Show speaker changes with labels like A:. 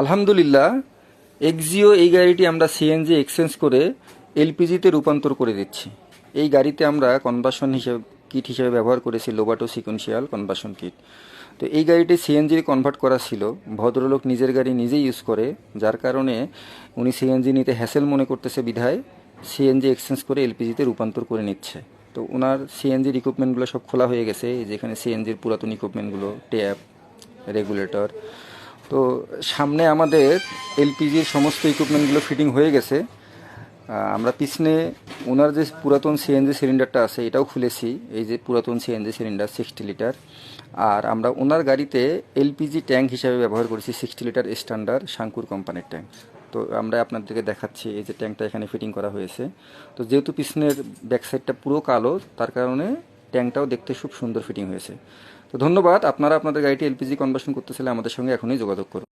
A: আলহামদুলিল্লাহ এক্সিও এই গাড়িটি আমরা সিএনজি এক্সচেঞ্জ করে এলপিজিতে রূপান্তর করে দিচ্ছি। এই গাড়িতে আমরা কনভার্সন হিসেবে কিট হিসেবে ব্যবহার করেছি লোবাটো সিকোয়েন্সিয়াল কনভার্সন কিট তো এই গাড়িটি সিএনজি কনভার্ট করা ছিল। ভদ্রলোক নিজের গাড়ি নিজেই ইউজ করে, যার কারণে উনি সিএনজি নিতে হ্যাসেল মনে করতেছে বিধায় সিএনজি এক্সচেঞ্জ করে এলপিজিতে রূপান্তর করে নিচ্ছে। তো ওনার সিএনজির ইকুইপমেন্টগুলো সব খোলা হয়ে গেছে। যেখানে সিএনজির পুরাতন ইকুইপমেন্টগুলো ট্যাপ রেগুলেটর তো সামনে আমাদের এলপিজির সমস্ত ইকুইপমেন্টগুলো ফিটিং হয়ে গেছে। আমরা পিছনে ওনার যে পুরাতন সিএনজি সিলিন্ডারটা আছে, এটাও খুলেছি। এই যে পুরাতন সিএনজি সিলিন্ডার সিক্সটি লিটার আর আমরা ওনার গাড়িতে এলপিজি ট্যাঙ্ক হিসাবে ব্যবহার করেছি সিক্সটি লিটার স্ট্যান্ডার্ড শাঙ্কুর কোম্পানির ট্যাঙ্ক। তো আমরা আপনাদেরকে দেখাচ্ছি এই যে ট্যাঙ্কটা এখানে ফিটিং করা হয়েছে। তো যেহেতু পিছনের ব্যাক সাইডটা পুরো কালো, তার কারণে ট্যাঙ্কটাও দেখতে খুব সুন্দর ফিটিং হয়েছে। তো ধন্যবাদ, আপনারা আপনাদের গাড়িটি এলপিজি কনভার্সন করতে চাইলে আমাদের সঙ্গে এখনই যোগাযোগ করুন।